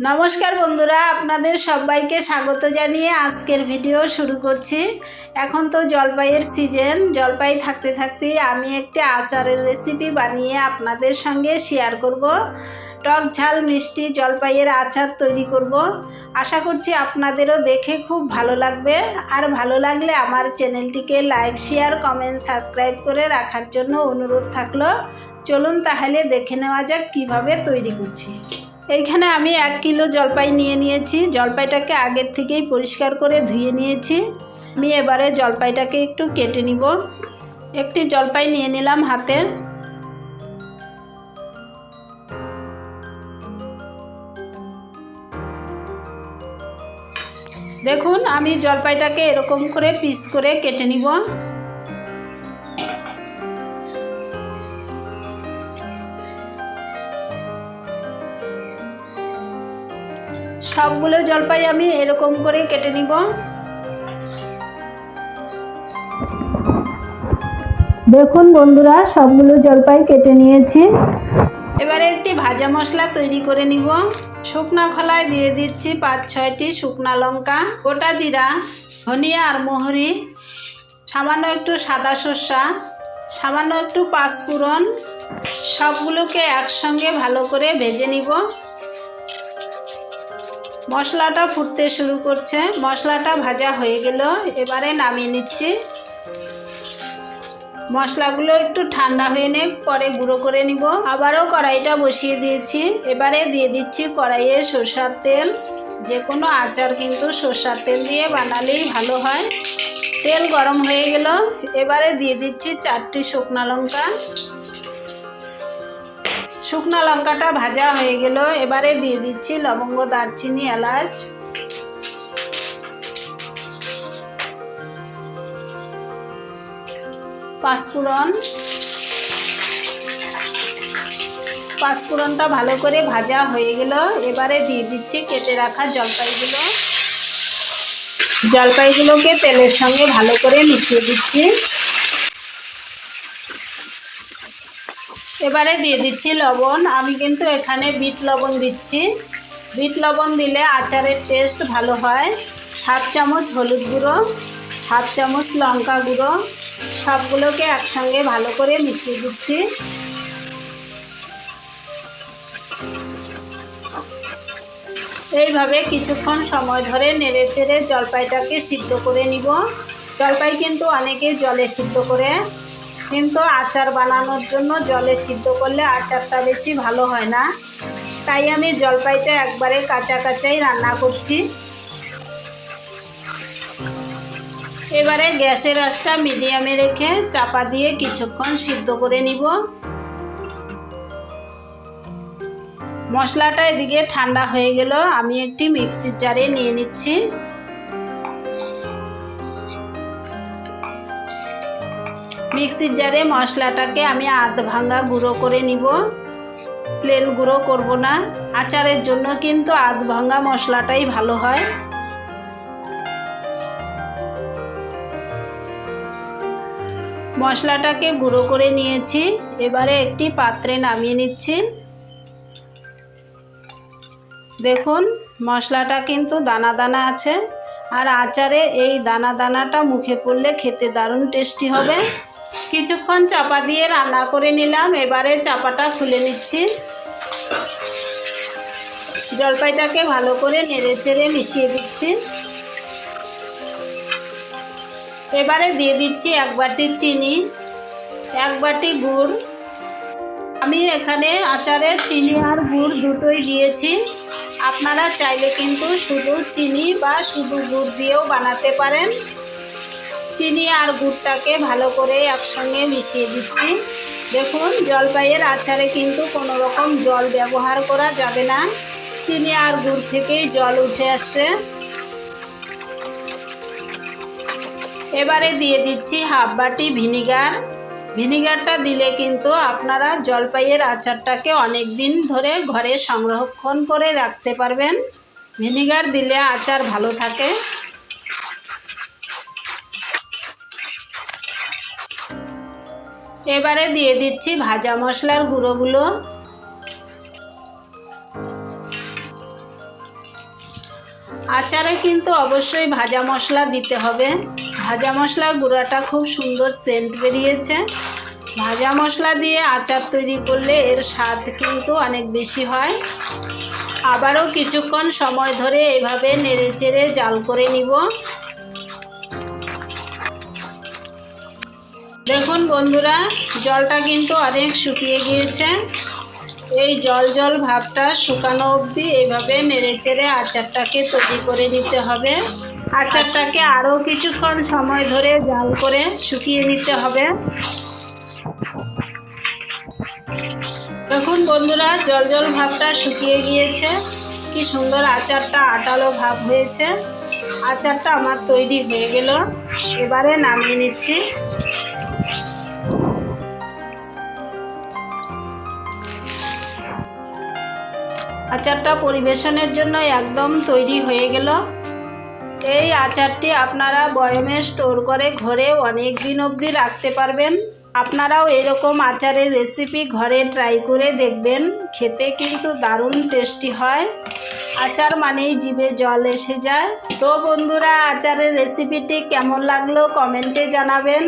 নমস্কার বন্ধুরা, আপনাদের সবাইকে স্বাগত জানিয়ে আজকের ভিডিও শুরু করছি। এখন তো জলপাইয়ের সিজন জলপাই থাকতে থাকতে আমি একটি আচারের রেসিপি বানিয়ে আপনাদের সঙ্গে শেয়ার করব। টক ঝাল মিষ্টি জলপাইয়ের আচার তৈরি করব। আশা করছি আপনাদেরও দেখে খুব ভালো লাগবে। আর ভালো লাগলে আমার চ্যানেলটিকে লাইক শেয়ার কমেন্ট সাবস্ক্রাইব করে রাখার জন্য অনুরোধ থাকল। চলুন তাহলে দেখে নেওয়া যাক কীভাবে তৈরি করছি। এইখানে আমি এক কিলো জলপাই নিয়ে নিয়েছি। জলপাইটাকে আগের থেকেই পরিষ্কার করে ধুয়ে নিয়েছি। আমি এবারে জলপাইটাকে একটু কেটে নিব। একটি জলপাই নিয়ে নিলাম হাতে। দেখুন, আমি জলপাইটাকে এরকম করে পিস করে কেটে নিব। সবগুলো জলপাই আমি এরকম করে কেটে নিব। দেখুন বন্ধুরা সবগুলো জলপাই কেটে নিয়েছি। এবারে একটি ভাজা মশলা তৈরি করে নিব। শুকনা খোলায় দিয়ে দিচ্ছি পাঁচ ছয়টি শুকনা লঙ্কা গোটা জিরা ধনিয়া আর মোহরি সামান্য একটু সাদা সর্ষা সামান্য একটু পাঁচফোড়ন সবগুলোকে একসঙ্গে ভালো করে ভেজে নিব। মশলাটা ফুটতে শুরু করছে। মশলাটা ভাজা হয়ে গেল। এবারে নামিয়ে নিচ্ছি। মশলাগুলো একটু ঠান্ডা হয়ে নে পরে গুঁড়ো করে নিব। আবারও কড়াইটা বসিয়ে দিয়েছি। এবারে দিয়ে দিচ্ছি কড়াইয়ে সর্ষার তেল। যে কোনো আচার কিন্তু সর্ষার তেল দিয়ে বানালেই ভালো হয়। তেল গরম হয়ে গেল। এবারে দিয়ে দিচ্ছি চারটি শুকনা লঙ্কা। শুকনো লঙ্কাটা ভাজা হয়ে গেল। এবারে দিয়ে দিচ্ছি লবঙ্গ, দারচিনি, এলাচ। পাঁচফোড়ন। পাঁচফোড়নটা ভালো করে ভাজা হয়ে গেল। এবারে দিয়ে দিচ্ছি কেটে রাখা জলপাইগুলো। জলপাইগুলোকে তেলের সঙ্গে ভালো করে মিশিয়ে দিচ্ছি। এবারে দিয়ে দিচ্ছি লবণ। আমি কিন্তু এখানে বিট লবণ দিচ্ছি। বিট লবণ দিলে আচারের টেস্ট ভালো হয়। হাফ চামচ হলুদ গুঁড়ো, হাফ চামচ লঙ্কা গুঁড়ো, সবগুলোকে একসঙ্গে ভালো করে মিশিয়ে দিচ্ছি। এইভাবে কিছুক্ষণ সময় ধরে নেড়ে চেড়ে জলপাইটাকে সিদ্ধ করে নিব। জলপাই কিন্তু অনেকে জলে সিদ্ধ করে কিন্তু আচার বানানোর জন্য জলে সিদ্ধ করলে আচারটা বেশি ভালো হয় না। তাই আমি জলপাইটা একবারে কাঁচা কাঁচাই রান্না করছি। এবারে গ্যাসের আঁচটা মিডিয়ামে রেখে চাপা দিয়ে কিছুক্ষণ সিদ্ধ করে নিব। মশলাটা এদিকে ঠান্ডা হয়ে গেল, আমি একটি মিক্সির জারে নিয়ে নিচ্ছি। মিক্সির জারে মশলাটাকে আমি আধ ভাঙ্গা গুঁড়ো করে নিব। প্লেন গুঁড়ো করব না। আচারের জন্য কিন্তু আধ ভাঙ্গা মশলাটাই ভালো হয়। মশলাটাকে গুঁড়ো করে নিয়েছি। এবারে একটি পাত্রে নামিয়ে নিচ্ছি। দেখুন, মশলাটা কিন্তু দানা দানা আছে। আর আচারে এই দানা দানাটা মুখে পড়লে খেতে দারুণ টেস্টি হবে। কিছুক্ষণ চাপা দিয়ে রান্না করে নিলাম। এবারে চাপাটা খুলে নিচ্ছি। জলপাইটাকে ভালো করে নেড়ে চেড়ে মিশিয়ে দিচ্ছি। এবারে দিয়ে দিচ্ছি এক বাটি চিনি, এক বাটি গুড়। আমি এখানে আচারে চিনি আর গুড় দুটোই দিয়েছি। আপনারা চাইলে কিন্তু শুধু চিনি বা শুধু গুড় দিয়েও বানাতে পারেন। চিনি আর গুড়টাকে ভালো করে একসঙ্গে মিশিয়ে দিচ্ছি। দেখুন, জলপাইয়ের আচারে কিন্তু কোনো রকম জল ব্যবহার করা যাবে না। চিনি আর গুড় থেকেই জল উঠে আসছে। এবারে দিয়ে দিচ্ছি হাফ বাটি ভিনিগার। ভিনিগারটা দিলে কিন্তু আপনারা জলপাইয়ের আচারটাকে অনেক দিন ধরে ঘরে সংরক্ষণ করে রাখতে পারবেন। ভিনিগার দিলে আচার ভালো থাকে। এবারে দিয়ে দিচ্ছি ভাজা মশলার গুঁড়োগুলো। আচারে কিন্তু অবশ্যই ভাজা মশলা দিতে হবে। ভাজা মশলার গুঁড়াটা খুব সুন্দর সেন্ট বেরিয়েছে। ভাজা মশলা দিয়ে আচার তৈরি করলে এর স্বাদ কিন্তু অনেক বেশি হয়। আবারও কিছুক্ষণ সময় ধরে এভাবে নেড়ে চেড়ে জাল করে নিব। দেখুন বন্ধুরা, জলটা কিন্তু অনেক শুকিয়ে গিয়েছে। এই জল জল ভাবটা শুকানো অবধি এইভাবে নেড়ে চেড়ে আচারটাকে তৈরি করে নিতে হবে। আচারটাকে আরও কিছুক্ষণ সময় ধরে জাল করে শুকিয়ে নিতে হবে। দেখুন বন্ধুরা, জল জল ভাবটা শুকিয়ে গিয়েছে। কি সুন্দর আচারটা আটালো ভাব হয়েছে। আচারটা আমার তৈরি হয়ে গেল। এবারে নামিয়ে নিচ্ছি। আচারটা পরিবেশনের জন্য একদম তৈরি হয়ে গেল। এই আচারটি আপনারা বয়মে স্টোর করে ঘরে অনেক দিন অবধি রাখতে পারবেন। আপনারাও এরকম আচারের রেসিপি ঘরে ট্রাই করে দেখবেন। খেতে কিন্তু দারুণ টেস্টি হয়। আচার মানেই জিভে জল এসে যায়। তো বন্ধুরা, আচারের রেসিপিটি কেমন লাগল কমেন্টে জানাবেন।